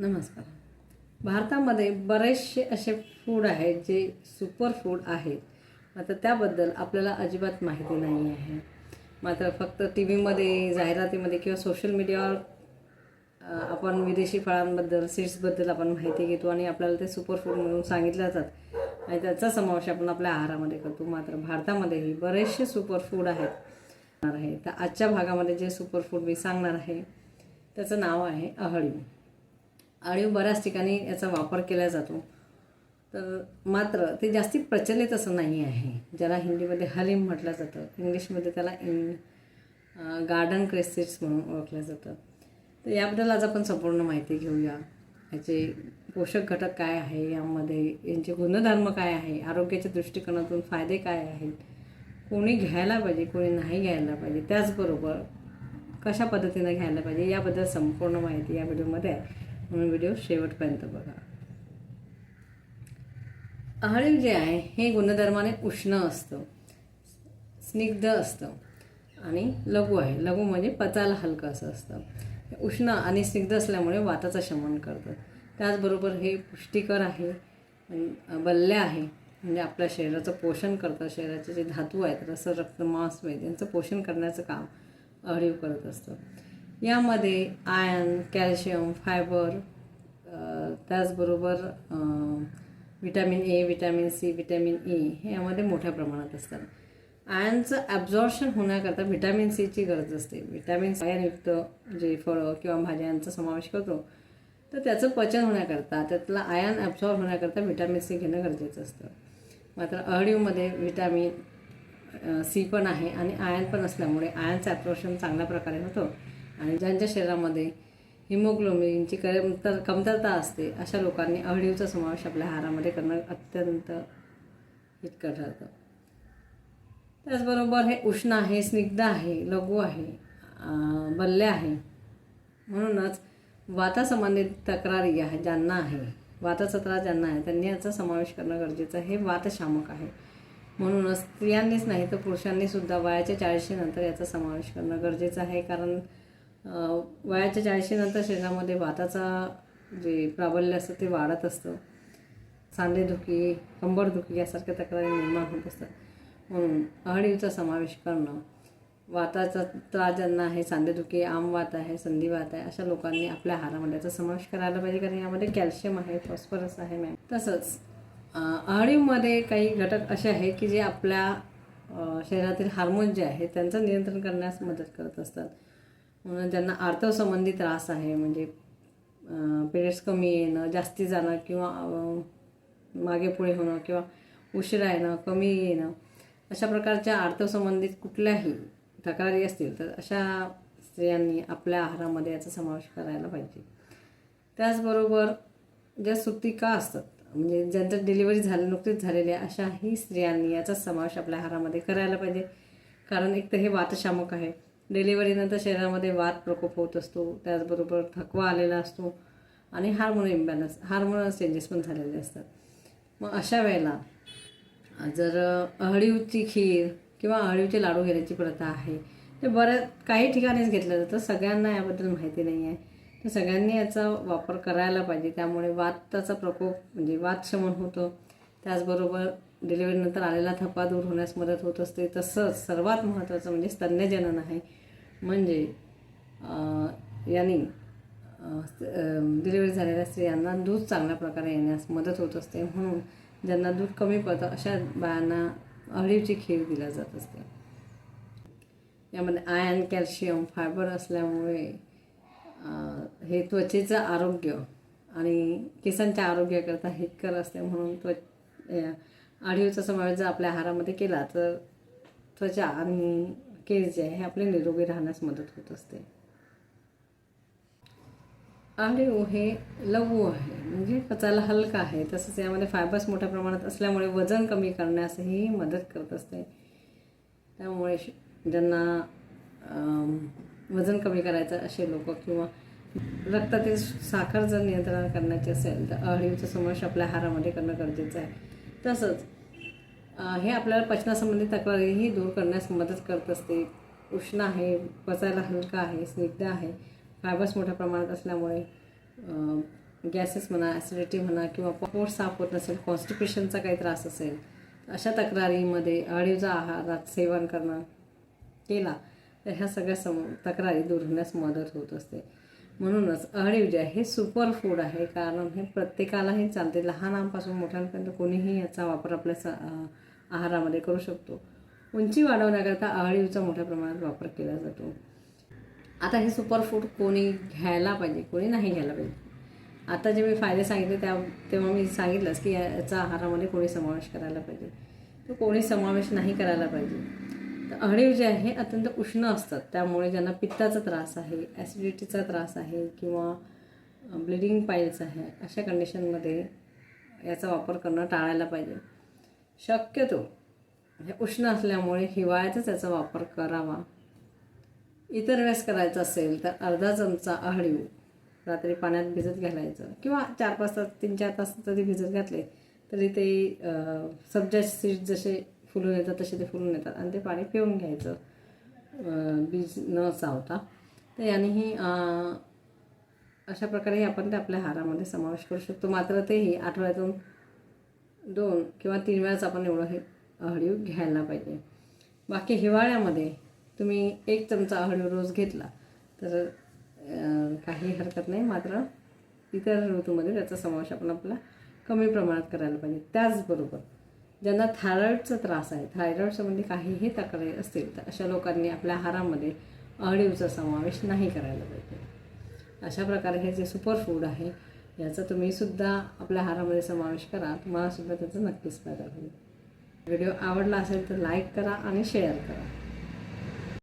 नमस्कार. भारतामध्ये बरेचसे असे फूड आहेत जे सुपर फूड आहेत. मात्र त्याबद्दल आपल्याला अजिबात माहिती नाही आहे. मात्र फक्त टी व्हीमध्ये जाहिरातीमध्ये किंवा सोशल मीडियावर आपण विदेशी फळांबद्दल सीड्सबद्दल आपण माहिती घेतो आणि आपल्याला ते सुपर फूड म्हणून सांगितलं जातात आणि त्याचा समावेश आपण आपल्या आहारामध्ये करतो. मात्र भारतामध्येही बरेचसे सुपर फूड आहेत. आहे तर आजच्या भागामध्ये जे सुपर फूड मी सांगणार आहे त्याचं नाव आहे अहळी. आणि बऱ्याच ठिकाणी याचा वापर केला जातो. तर मात्र ते जास्ती प्रचलित असं नाही आहे. ज्याला हिंदीमध्ये हलीम म्हटलं जातं इंग्लिशमध्ये त्याला इन गार्डन क्रेसिड्स म्हणून ओळखलं जातं. तर याबद्दल आज आपण संपूर्ण माहिती घेऊया. याचे पोषक घटक काय आहे यामध्ये यांचे गुणधर्म काय आहे आरोग्याच्या दृष्टिकोनातून फायदे काय आहेत कोणी घ्यायला पाहिजे कोणी नाही घ्यायला पाहिजे त्याचबरोबर कशा पद्धतीनं घ्यायला पाहिजे याबद्दल संपूर्ण माहिती या व्हिडिओमध्ये आहे म्हणून व्हिडिओ शेवटपर्यंत बघा. अहळीव जे आहे हे गुणधर्माने उष्ण असतं. स्निग्ध असतं. आणि लघु आहे. लघु म्हणजे पचायला हलकं असं असतं. उष्ण आणि स्निग्ध असल्यामुळे वाताचं शमन करतं. त्याचबरोबर हे पुष्टिकर आहे अन आहे. म्हणजे आपल्या शरीराचं पोषण करतं. शरीराचे जे धातू आहेत रस रक्त मांस वेद यांचं पोषण करण्याचं काम अळीव करत असतं. यामध्ये आयर्न कॅल्शियम फायबर त्याचबरोबर vitamin A vitamin C vitamin E हे यामध्ये मोठ्या प्रमाणात असतात. आयर्नचं ॲब्झॉर्शन होण्याकरता व्हिटॅमिन सीची गरज असते. व्हिटॅमिन आयर्नयुक्त जे फळं किंवा भाज्या यांचा समावेश करतो तर त्याचं पचन होण्याकरता त्यातला आयर्न ॲब्झॉर्ब होण्याकरता व्हिटॅमिन सी घेणं गरजेचं असतं. मात्र अळीवमध्ये व्हिटॅमिन सी पण आहे आणि आयर्न पण असल्यामुळे आयर्नचं ॲब्झॉर्शन चांगल्या प्रकारे होतं. आणि ज्यांच्या शरीरामध्ये हिमोग्लोबिनची कमतर कमतरता असते अशा लोकांनी अळीवचा समावेश आपल्या आहारामध्ये करणं अत्यंत हितकर ठरतं त्याचबरोबर हे उष्ण आहे स्निग्ध आहे लघु आहे बल्ले आहे. म्हणूनच वातासंबंधित तक्रारी आहे ज्यांना आहे वाताचा त्रास ज्यांना आहे त्यांनी याचा समावेश करणं गरजेचं आहे. हे वातशामक आहे. म्हणूनच स्त्रियांनीच नाही तर पुरुषांनीसुद्धा वयाच्या चाळीशीनंतर याचा समावेश करणं गरजेचं आहे. कारण वयाच्या चाळीशीनंतर शरीरामध्ये वाताचा जे प्राबल्य असतं ते वाढत असतं. सांधेदुखी कंबरदुखी यासारख्या तक्रारी निर्माण होत असतात. म्हणून अहळीचा समावेश करणं वाताचा त्रास ज्यांना आहे सांधेदुखी आमवात आहे संधिवात आहे अशा लोकांनी आपल्या आहारामध्ये याचा समावेश करायला पाहिजे. कारण यामध्ये कॅल्शियम आहे फॉस्फरस आहे मॅम तसंच अहडीमध्ये काही घटक असे आहे की जे आपल्या शरीरातील हार्मोन जे आहे त्यांचं नियंत्रण करण्यास मदत करत असतात. ज्यांना आर्थसंबंधी त्रास आहे. म्हणजे पिरियड्स कमी येणं जास्ती जाणं किंवा मागे पुढे होणं किंवा उशिरा येणं कमी येणं अशा प्रकारच्या आर्थसंबंधित कुठल्याही तक्रारी असतील तर अशा स्त्रियांनी आपल्या आहारामध्ये याचा समावेश करायला पाहिजे. त्याचबरोबर ज्या सुतिका असतात म्हणजे ज्यांचं डिलिव्हरी झाली नुकतीच झालेली आहे अशाही स्त्रियांनी याचा समावेश आपल्या आहारामध्ये करायला पाहिजे. कारण एक तर हे वातशामक आहे. डिलिव्हरीनंतर शरीरामध्ये वात प्रकोप होत असतो त्याचबरोबर थकवा आलेला असतो आणि हार्मोन इम्बॅलन्स हार्मोनल चेंजेस पण झालेले असतात. मग अशा वेळेला जर अहळीवची खीर किंवा अहळीवचे लाडू घेण्याची प्रथा आहे ते बऱ्याच काही ठिकाणीच घेतलं जातं. सगळ्यांना याबद्दल माहिती नाही आहे. तर सगळ्यांनी याचा वापर करायला पाहिजे. त्यामुळे वाताचा प्रकोप म्हणजे वात शमन होतं. त्याचबरोबर डिलिव्हरीनंतर आलेला थपा दूर होण्यास मदत होत असते. तसंच सर्वात महत्त्वाचं म्हणजे स्तन्यजनन आहे. म्हणजे यांनी डिलिव्हरी झालेल्या स्त्रियांना दूध चांगल्या प्रकारे येण्यास मदत होत असते. म्हणून ज्यांना दूध कमी पडतं अशा बायांना अळीवची खीर दिल्या जात असते. यामध्ये आयर्न कॅल्शियम फायबर असल्यामुळे हे त्वचेचं आरोग्य आणि केसांच्या आरोग्याकरता हितकर असते. म्हणून त्व आढीवचा समावेश जर आपल्या आहारामध्ये केला तर त्वचा आणि केस जे आहे हे आपले निरोगी राहण्यास मदत होत असते. आळीव हे लघु आहे. म्हणजे पचायला हलका आहे. तसंच यामध्ये फायबर्स मोठ्या प्रमाणात असल्यामुळे वजन कमी करण्यासही मदत करत असते. त्यामुळे ज्यांना वजन कमी करायचं असे लोक किंवा रक्तातील साखर जर नियंत्रण करण्याची असेल तर अळीवचा समावेश आपल्या आहारामध्ये करणं गरजेचं आहे. तसंच हे आपल्याला पचनासंबंधी तक्रारीही दूर करण्यास मदत करत असते. उष्ण आहे पचायला हलका आहे स्निग्ध आहे फायबर्स मोठ्या प्रमाणात असल्यामुळे गॅसेस म्हणा ॲसिडिटी म्हणा किंवा पोट साफ होत नसेल कॉन्स्टिपेशनचा काही त्रास असेल अशा तक्रारीमध्ये अळीवचा आहारात सेवन करणं केला तर ह्या सगळ्या सम तक्रारी दूर होण्यास मदत होत असते. म्हणूनच अळीव जे आहे हे सुपर फूड आहे. कारण हे प्रत्येकालाही चालते. लहानांपासून मोठ्यांपर्यंत कोणीही याचा वापर आपल्या स आहारामध्ये करू शकतो. उंची वाढवण्याकरता आळीवचा मोठ्या प्रमाणात वापर केला जातो. आता हे सुपरफूड कोणी घ्यायला पाहिजे कोणी नाही घ्यायला पाहिजे? आता जे मी फायदे सांगितले त्या तेव्हा मी सांगितलंच की याचा आहारामध्ये कोणी समावेश करायला पाहिजे. तो कोणी समावेश नाही करायला पाहिजे. तर अळीव जे आहे अत्यंत उष्ण असतात. त्यामुळे ज्यांना पित्ताचा त्रास आहे ॲसिडिटीचा त्रास आहे किंवा ब्लिडिंग पाईल्स आहे अशा कंडिशनमध्ये याचा वापर करणं टाळायला पाहिजे. शक्यतो. हे उष्ण असल्यामुळे हिवाळ्यातच याचा वापर करावा. इतर वेळेस करायचं असेल तर अर्धा चमचा अहळीव रात्री पाण्यात भिजत घालायचं. किंवा चार पाच तास तीन चार तास तरी भिजत घातले तरी ते सब्जा सीड जसे फुलून येतात तसे ते फुलून येतात आणि ते पाणी पिऊन घ्यायचं. बीज न चावता. तर यानेही अशा प्रकारे आपण ते आपल्या आहारामध्ये समावेश करू शकतो. मात्र तेही आठवड्यातून दोन किंवा तीन वेळाच आपण एवढं हे अळीव घ्यायला पाहिजे. बाकी हिवाळ्यामध्ये तुम्ही एक चमचा अळीव रोज घेतला तर काही हरकत नाही. मात्र इतर ऋतूमध्ये त्याचा समावेश आपण आपला कमी प्रमाणात करायला पाहिजे. त्याचबरोबर ज्यांना थायरॉईडचा त्रास आहे थायरॉईडसंबंधी काहीही तक्रारी असतील तर अशा लोकांनी आपल्या आहारामध्ये अळीवचा समावेश नाही करायला पाहिजे. अशा प्रकारे हे जे सुपर फूड आहे याचा तुम्हीसुद्धा आपल्या आहारामध्ये समावेश करा. तुम्हालासुद्धा त्याचा नक्कीच फायदा होईल. व्हिडिओ आवडला असेल तर लाईक करा आणि शेअर करा.